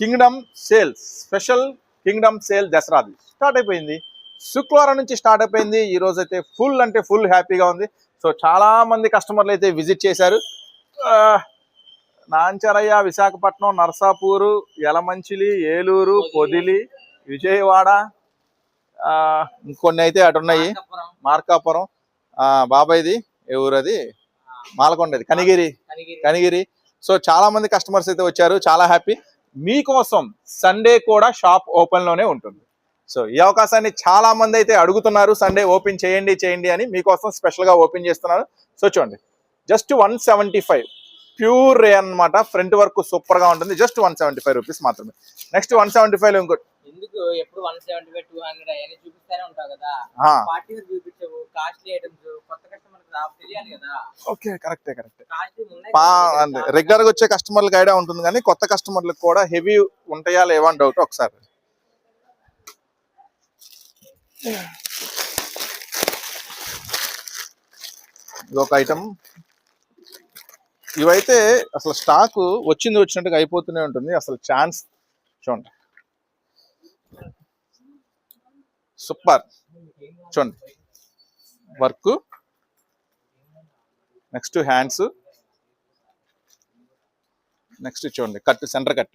Kingdom sale special kingdom sale దసరాది. Start అయిపోయింది. శుక్రవారం నుంచి స్టార్ట్ అయిపోయింది. ఈ రోజు అయితే ఫుల్ అంటే ఫుల్ హ్యాపీగా ఉంది. సో చాలా మంది కస్టమర్లు అయితే విజిట్ చేశారు. నాంచరయ్య విశాఖపట్నం నర్సాపూరు యలమంచిలి ఏలూరు పొదిలి. విజయవాడ ఇంకొన్ని అయితే అటు ఉన్నాయి. మార్కాపురం, బాబాయ్ది ఏ ఊరు అది మాలకొండది. కనిగిరి. కనిగిరి. కనిగిరి. సో చాలా మంది కస్టమర్స్ అయితే వచ్చారు. చాలా హ్యాపీ. మీకోసం సండే కూడా షాప్ ఓపెన్లోనే ఉంటుంది. సో ఈ అవకాశాన్ని చాలా మంది అయితే అడుగుతున్నారు సండే ఓపెన్ చేయండి చేయండి అని మీకోసం స్పెషల్గా ఓపెన్ చేస్తున్నాను సో చూడండి. Just one seventy five pure రే అనమాట ఫ్రంట్ వర్క్ సూపర్గా ఉంటుంది. Just one seventy five rupees మాత్రమే. నెక్స్ట్ వన్ సెవెంటీ ఫైవ్ ఇంకోటి ఎందుకు ఎప్పుడు వన్ సెవెంటీ టూ హండ్రెడ్ అవన్నీ చూపిస్తానే ఉంటావు కదా? పార్టీ చూపించవు కాస్ట్లీ ఐటమ్స్ కొత్త కస్టమర్ తెలియాలి కదా? ఓకే కరెక్టే. రెగ్యులర్గా వచ్చే కస్టమర్లకు ఐడియా ఉంటుంది కానీ కొత్త కస్టమర్లకు కూడా హెవీ ఉంటాయా లేవా అని డౌట్ ఒకసారి. ఒక ఐటమ్. ఇవైతే అసలు స్టాక్ వచ్చింది వచ్చినట్టుగా అయిపోతూనే ఉంటుంది. అసలు ఛాన్స్ చూడండి. సూపర్. చూడండి. వర్క్. Next hands. నెక్స్ట్ చూడండి. Cut centre cut.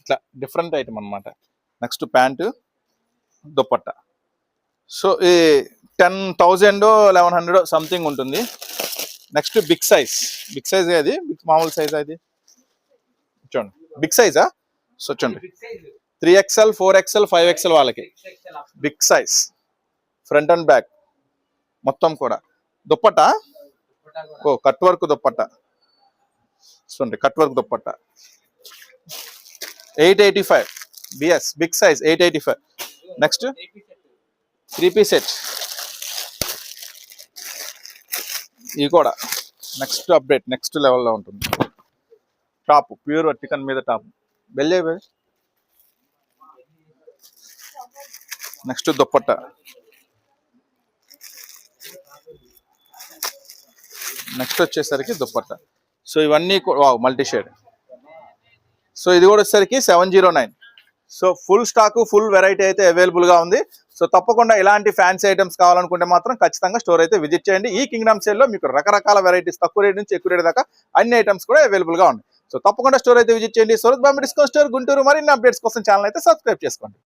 ఇట్లా డిఫరెంట్ ఐటమ్ అన్నమాట. Next pant dupatta. సో ఈ ten thousand eleven hundred something ఉంటుంది. Next big size. Big size అది? బిగ్ మామూలు సైజ్ అది చూడండి. బిగ్ సైజా? సో చూడండి. Three XL four XL five XL వాళ్ళకి. Big size. Front and back. మొత్తం కూడా. దుప్పట్ట ఓ కట్ వర్క్ దుప్పట. చూడండి cut work dupatta eight eighty five. BS big size eight eighty five. Next? Three piece set. ఇది కూడా. Next update next లెవెల్లో ఉంటుంది. Top pure chikan మీద టాప్. బెల్లే నెక్స్ట్ దుప్పట్ట. నెక్స్ట్ వచ్చేసరికి దుప్పట్ట. సో ఇవన్నీ మల్టీ షేడ్ సో ఇది కూడా వచ్చేసరికి seven zero nine. So full stock full variety అయితే అవైలబుల్గా ఉంది. సో తప్పకుండా ఇలాంటి ఫ్యాన్సీ ఐటమ్స్ కావాలనుకుంటే మాత్రం ఖచ్చితంగా స్టోర్ అయితే విజిట్ చేయండి. ఈ కింగ్డమ్ సేల్లో మీకు రకరకాల వెరైటీస్ తక్కువ రేట్ నుంచి ఎక్కువ రేట్ దాకా అన్ని ఐటమ్స్ కూడా అవైలబుల్గా ఉన్నాయి. సో తప్పకుండా స్టోర్ అయితే విజిట్ చేయండి. Surat Bombay discount store Guntur. మరిన్ని అప్డేట్స్ కోసం ఛానల్ అయితే సబ్స్క్రైబ్ చేసుకోండి.